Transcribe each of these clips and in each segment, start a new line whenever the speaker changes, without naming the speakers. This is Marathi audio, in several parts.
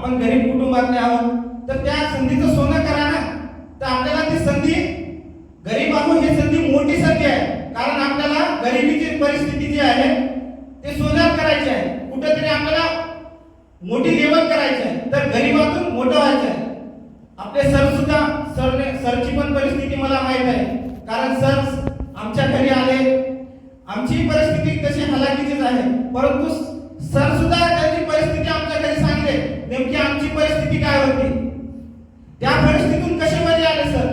आपण गरीब कुटुंबातले आहोत तर त्या संधीचं सोनं करा ना. तर आपल्याला ती संधी गरीब आहोत ही संधी मोठी संधी आहे. कारण आपल्याला गरिबीची परिस्थिती जी आहे ते सोन्यात करायची आहे. कुठेतरी आपल्याला मोठी लेवल करायची आहे. तर गरीबातून मोठं व्हायचं आहे. आपले सर सुद्धा सर सरची पण परिस्थिती मला माहीत आहे. कारण सर आमच्या घरी आले. आमची परिस्थिती तशी हलाखीचीच आहे. परंतु सर सुद्धा त्यांची परिस्थिती आमच्या घरी सांगले नेमकी आमची परिस्थिती काय होती? त्या परिस्थितीतून कसे मध्ये आले सर?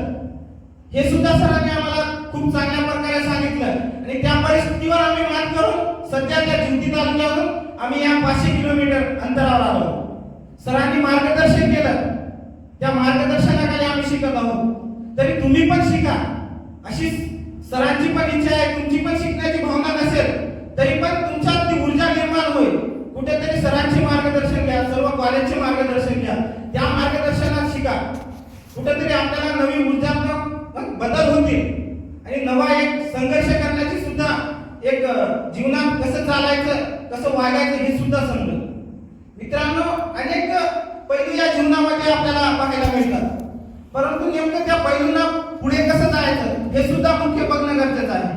हे सुद्धा सरांनी आम्हाला खूप चांगल्या प्रकारे सांगितलं. आणि त्या परिस्थितीवर आम्ही मात करून सध्या त्या जिंती तालुक्यावरून आम्ही या पाचशे किलोमीटर अंतरावर आलो. सरांनी मार्गदर्शन केलं. त्या मार्गदर्शनाखाली आम्ही शिकत आहोत. तरी तुम्ही पण शिका. अशी सरांची पण इच्छा आहे तुमची पण शिकण्याची भावना नसेल तरी पण तुमच्यात ती ऊर्जा निर्माण होईल. कुठेतरी सरांचे मार्गदर्शन घ्या सर्व कॉलेजचे मार्गदर्शन घ्या. त्या मार्गदर्शनात शिका. कुठेतरी आपल्याला नवी ऊर्जा बदल होतील. आणि नवा एक संघर्ष करण्याची सुद्धा एक जीवनात कसं चालायचं कसं वागायचं हे सुद्धा समजेल. मित्रांनो अनेक पैलू या जीवनामध्ये आपल्याला पाहायला मिळतात. परंतु नेमकं त्या पैलूंना पुढे कसं जायचं हे सुद्धा मुख्य बघणं गरजेचं आहे.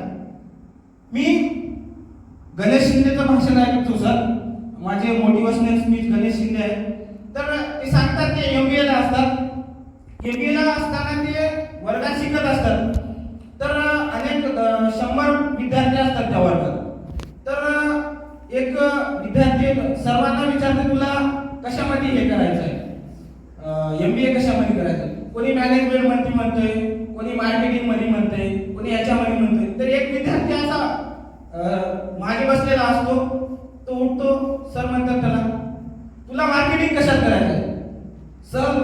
मी गणेश शिंदेचं भाषण ऐकतो सर. माझे मोटिवेशनल स्पीच गणेश शिंदे आहे तर ते सांगतात ते एम बी एला असतात. एम बी एला असताना ते वर्गात शिकत असतात. तर अनेक शंभर विद्यार्थी असतात त्या वर्गात. तर एक विद्यार्थी सर्वांना विचारते तुला कशामध्ये हे करायचं आहे एम बी ए कशामध्ये करायचं आहे? कोणी मॅनेजमेंटमध्ये म्हणतोय कोणी मार्केटिंगमध्ये म्हणतोय कोणी याच्यामध्ये म्हणतोय तर एक विद्यार्थी असा अ, मागे बसलेला असतो तो उठतो सर म्हणतात त्याला तुला मार्केटिंग कशात करायचं आहे सर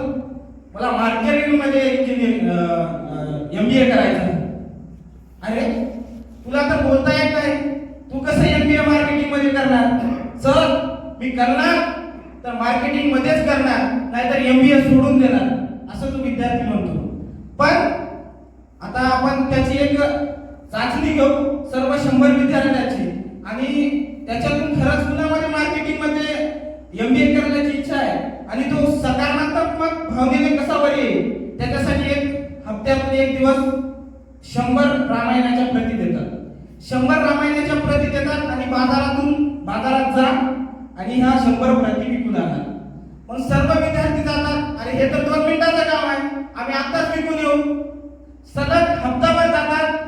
मला मार्केटिंगमध्ये इंजिनिअरिंग एम बी ए करायचं. अरे तुला तर बोलता येत नाही. तू कसं एम बी ए मार्केटिंगमध्ये करणार? सर मी करणार तर मार्केटिंग मध्येच करणार नाहीतर एम बी ए सोडून देणार असं तो विद्यार्थी म्हणतो. पण आता आपण त्याची एक चाचणी घेऊ. सर्व शंभर विद्यार्थ्यांची आणि त्याच्यातून खरंच कुणामध्ये मार्केटिंगमध्ये एम बी ए करण्याची इच्छा आहे आणि तो सकारात्मक भावनेने कसा वर येईल त्याच्यासाठी एक हप्त्यातून एक दिवस शंभर रामायणाच्या प्रती देतात. शंभर रामायणाच्या प्रती देतात आणि बाजारातून बाजारात जा आणि ह्या शंभर प्रती विकून आणा. मग सर्व विद्यार्थी जातात. अरे हे तर दोन मिनिटाचं काम आहे. आम्ही आत्ताच विकून येऊ. सलग हप्ताभर जातात.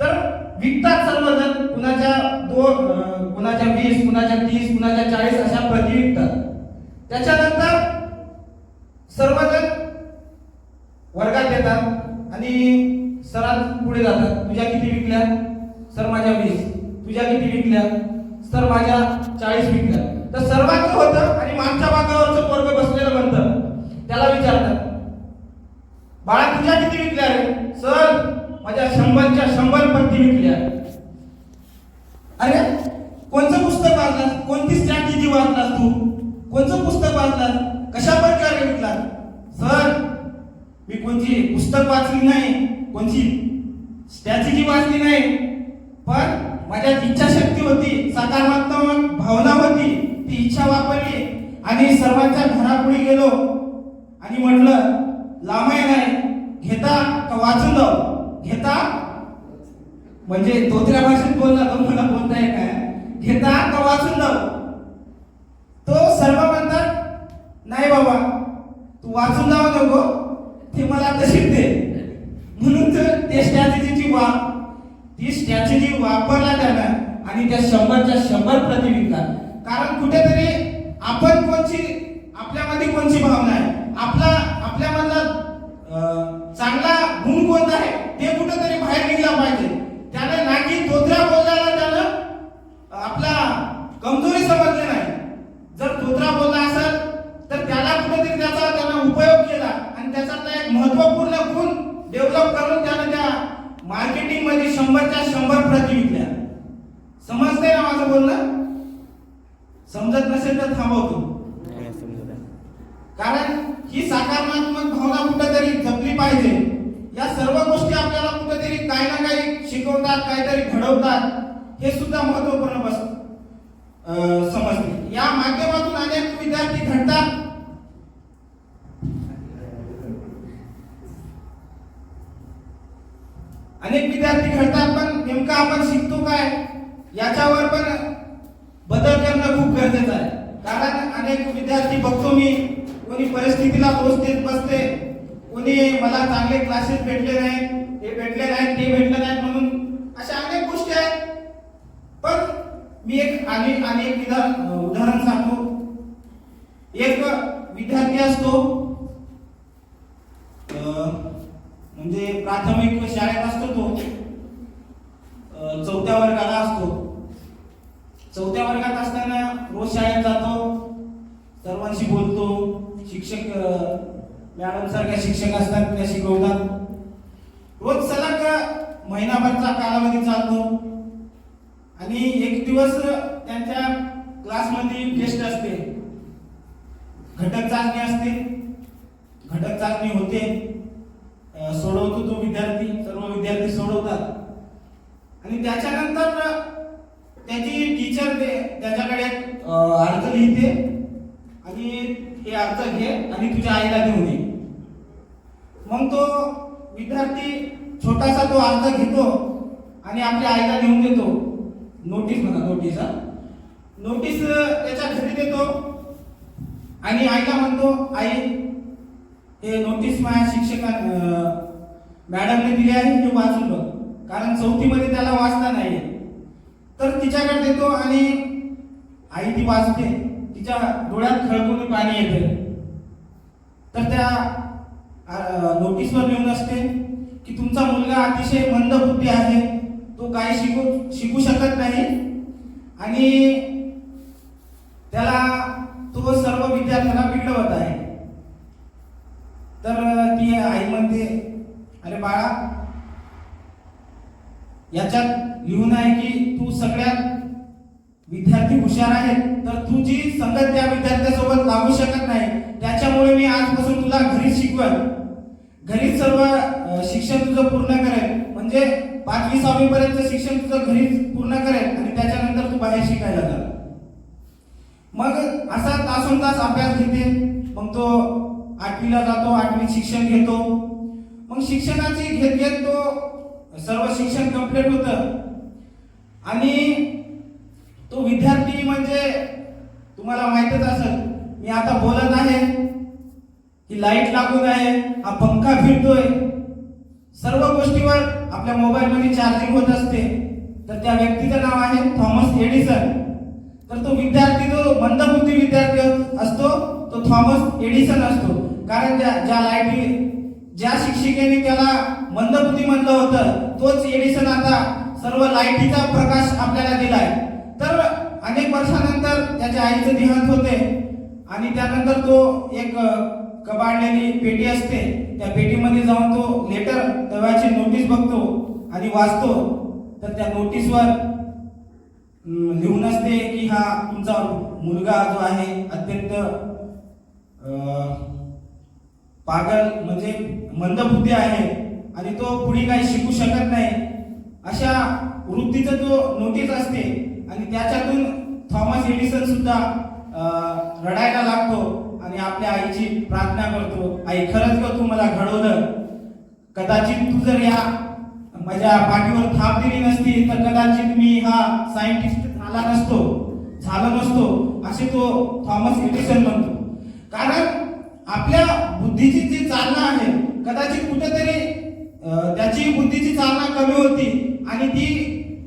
तर विकतात सर्वजण. कुणाच्या दोन कुणाच्या वीस कुणाच्या तीस कुणाच्या चाळीस अशा प्रती विकतात. त्याच्यानंतर सर्वजण वर्गात येतात आणि सरात पुढे जातात. तुझ्या किती विकल्या? सर माझ्या वीस. तुझ्या किती विकल्या? सर माझ्या चाळीस विकल्या. तर सर्वांचं होतं आणि मागच्या भागावरचं पोरग बसलेलं म्हणतं त्याला विचारतात बाळा तुझ्या किती विकल्या रे? सर माझ्या शंभरच्या शंभर पत्ती विकल्या. अरे कोणतं पुस्तक वाचलास? कोणती स्ट्रॅटेजी वाचलास तू? कोणतं पुस्तक वाचलास? कशा प्रकारे विकला सर मी कोणती पुस्तक वाचली नाही. कोणची? स्ट्रॅटेजी वाचली नाही पण माझ्यात इच्छाशक्ती होती सकारात्मक भावना होती ती इच्छा वापरली आणि सर्वांच्या घरापुढे गेलो. आणि म्हटलं लांबाय नाही घेता का वाचून जाऊ? घेता? म्हणजे तोत्र्या भाषेत बोलला तो मला बोलता येत काय? घेता का वाचून जाऊ तो सर्व म्हणतात नाही बाबा तू वाचून जाऊ नको ते मला तशीच दे म्हणून तर ते स्ट्रॅटेजीची वा ती स्ट्रॅटेजी वापरला त्यानं आणि त्या शंभरच्या शंभर प्रति विकला कारण कुठेतरी आपण कोणची आपल्यामध्ये कोणची भावना आहे? आपला आपल्यामधला चांगला गुण कोणता आहे? ते कुठेतरी बाहेर निघला पाहिजे. त्याने नाकी तोत्रा बोलल्याला त्यानं आपला कमजोरी समजली नाही. जर तोत्रा बोलला असेल तर त्याला कुठेतरी त्याचा त्यानं उपयोग केला आणि त्याचा एक महत्त्वपूर्ण गुण डेव्हलप करून त्यानं त्या मार्केटिंगमध्ये शंभरच्या शंभर प्रति विकल्या समजतंय ना माझं बोलणं समजत नसेल तर थांबवतो कारण ही सकारात्मक भावना कुठेतरी जपली पाहिजे या सर्व गोष्टी आपल्याला कुठेतरी काही ना काही शिकवतात काहीतरी घडवतात हे सुद्धा महत्त्वपूर्ण बस समजते. या माध्यमातून अनेक विद्यार्थी घडतात. अनेक विद्यार्थी घडतात पण नेमकं आपण शिकतो काय? याच्यावर पण बदल करणं खूप गरजेचं आहे. कारण अनेक विद्यार्थी बघतो मी कोणी परिस्थितीला दोष देत बसते कोणी मला चांगले क्लासेस भेटले नाही हे भेटले नाही ते भेटले नाही म्हणून अशा अनेक गोष्टी आहेत पण मी एक आणि आणि एक उदाहरण सांगतो. एक विद्यार्थी असतो. म्हणजे प्राथमिक शाळेत असतो तो. चौथ्या वर्गाला असतो. चौथ्या वर्गात असताना रोज शाळेत जातो. सर्वांशी बोलतो. शिक्षक मॅडम सारख्या शिक्षक असतात त्या शिकवतात. रोज सलग महिनाभरचा कालावधी चालतो. दिवस त्यांच्या क्लासमध्ये टेस्ट असते. घटक चाचणी असते. घटक चाचणी होते. सोडवतो तो विद्यार्थी. सर्व विद्यार्थी सोडवतात. आणि त्याच्यानंतर त्याची टीचर ते त्याच्याकडे अर्ज लिहिते आणि हे अर्ज घे आणि तुझ्या आईला देऊन दे मग तो विद्यार्थी छोटासा तो अर्ज घेतो आणि आपल्या आईला देऊन देतो. नोटीस म्हणा नोटीस हा. नोटीस त्याच्या घरी देतो. आणि आईला म्हणतो आई हे नोटीस माझ्या शिक्षका मॅडमने दिली आहे हे वाचून बघ. कारण चौथीमध्ये त्याला वाचता नाही तर तिच्याकडे देतो आणि आई ती वाचते. तिच्या डोळ्यात खळकून पाणी येते. तर त्या नोटीसवर लिहून असते की तुमचा मुलगा अतिशय मंदबुद्धी आहे. तो काही शिकू शिकू शकत नाही. आणि त्याला तो सर्व विद्यार्थ्यांना बिघडवत आहे. तर ती आई म्हणते अरे बाळा याच्यात लिहून आहे की तू सगळ्यात विद्यार्थी हुशार आहेत. तर तू जी संगत त्या विद्यार्थ्यासोबत लागू शकत नाही त्याच्यामुळे मी आजपासून तुला घरीच शिकवल घरीच सर्व शिक्षण तुझं पूर्ण करेल म्हणजे पाचवी सहावी पर्यंत शिक्षण तुझं घरीच पूर्ण करेल आणि त्याच्यानंतर तू बाहेर शिकायला जा मग असा तासोन तास अभ्यास घेते. मग तो आठवीला जातो आठवीत शिक्षण घेतो. मग शिक्षणाची घेत घेत तो सर्व शिक्षण कंप्लीट होतं. आणि तो विद्यार्थी म्हणजे तुम्हाला माहितच असेल मी आता बोलत आहे. की लाइट लागून आहे हा पंखा फिरतोय. सर्व गोष्टीवर आपल्या मोबाईल मध्ये चार्जिंग होत असते. तर त्या व्यक्तीचं नाव आहे थॉमस एडिसन. तर तो विद्यार्थी जो मंदबुद्धी विद्यार्थी असतो. तो थॉमस एडिसन असतो. कारण ज्या ज्या लाईटी ज्या शिक्षिकेने त्याला मंदबुद्धी म्हणलं होतं तोच एडिसन आता सर्व लाईटीचा प्रकाश आपल्याला दिलाय. तर अनेक वर्षानंतर त्याच्या आईचं देहांत होते. आणि त्यानंतर तो एक कबाडलेली पेटी असते त्या पेटीमध्ये जाऊन तो लेटर तव्याची नोटीस बघतो आणि वाचतो. तर त्या नोटीसवर लिहून असते की हा तुमचा मुलगा जो आहे अत्यंत पागल म्हणजे मंदबुद्धी आहे आणि तो पुढे काही शिकू शकत नाही. अशा वृत्तीचं तो नोटीस असते आणि त्याच्यातून थॉमस एडिसन सुद्धा रडायला लागतो. मी आपल्या आईची प्रार्थना करतो. आई खरंच का तू मला घडवलं? कदाचित तू जर या माझ्या पाठीवर थाप दिली नसती तर कदाचित मी हा सायंटिस्ट झाला नसतो झाला नसतो असे तो थॉमस एडिसन म्हणतो. कारण आपल्या बुद्धीची जी चालना आहे कदाचित कुठेतरी त्याची बुद्धीची चालना कमी होती आणि ती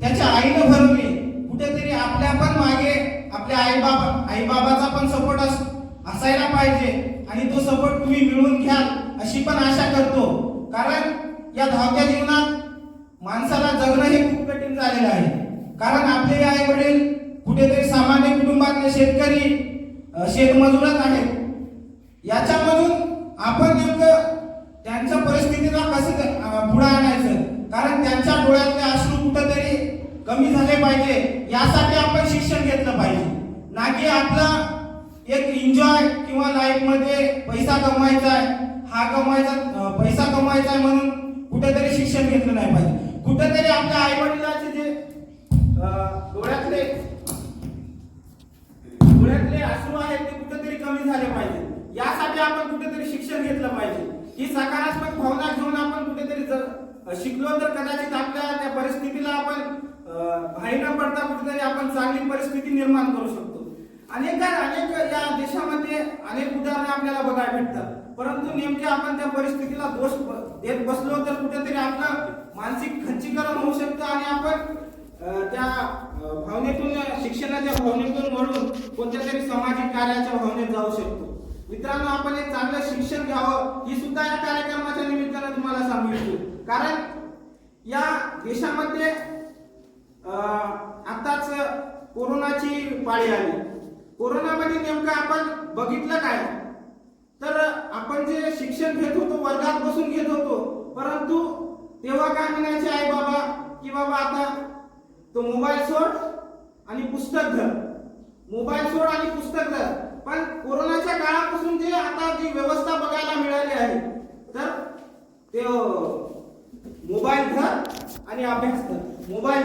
त्याच्या आईनं भरवली कुठेतरी आपल्या पण मागे आपल्या आई बाबा आई बाबाचा पण सपोर्ट असतो असायला पाहिजे आणि तो सपोर्ट तुम्ही मिळवून घ्याल अशी पण आशा करतो. कारण या धावत्या जीवनात माणसाला जगणं हे खूप कठीण झालेलं आहे. कारण आपले आई वडील कुठेतरी सामान्य कुटुंबातले शेतकरी शेतमजूरच आहेत. याच्यामधून आपण नेमकं त्यांच्या परिस्थितीला कसं पुढे आणायचं? कारण त्यांच्या डोळ्यातले अश्रू कुठंतरी कमी झाले पाहिजे. यासाठी आपण शिक्षण घेतलं पाहिजे. ना की आपला एक एन्जॉय किंवा लाईफमध्ये पैसा कमवायचा आहे हा कमवायचा पैसा कमवायचा आहे म्हणून कुठेतरी शिक्षण घेतलं नाही पाहिजे. कुठेतरी आपल्या आई वडिलांचे जे डोळ्यातले डोळ्यातले आसरू आहेत ते कुठेतरी कमी झाले पाहिजे. यासाठी आपण कुठेतरी शिक्षण घेतलं पाहिजे. ही सकारात्मक भावना घेऊन आपण कुठेतरी जर शिकलो तर कदाचित आपल्या त्या परिस्थितीला आपण भाई न पडता कुठेतरी आपण चांगली परिस्थिती निर्माण करू शकतो. अनेक अनेक या देशामध्ये अनेक उदाहरणं आपल्याला बघायला भेटतात. परंतु नेमके आपण त्या परिस्थितीला दोष देत बसलो तर कुठेतरी आपलं मानसिक खच्चीकरण होऊ शकतं आणि आपण त्या भावनेतून शिक्षणाच्या भावनेतून म्हणून कोणत्या तरी सामाजिक कार्याच्या भावनेत जाऊ शकतो. मित्रांनो आपण एक चांगलं शिक्षण घ्यावं ही सुद्धा या कार्यक्रमाच्या निमित्तानं तुम्हाला सांगू इच्छितो कारण या देशामध्ये आताच कोरोनाची पाळी आली. कोरोनामध्ये नेमकं आपण बघितलं काय? तर आपण जे शिक्षण घेत होतो वर्गात बसून घेत होतो परंतु तेव्हा काय म्हणायचे आई बाबा की बाबा आता तो मोबाईल सोड आणि पुस्तक धर. मोबाईल सोड आणि पुस्तक धर. पण कोरोनाच्या काळापासून जे आता जी व्यवस्था बघायला मिळाली आहे तर ते मोबाईल धर आणि अभ्यास कर मोबाईल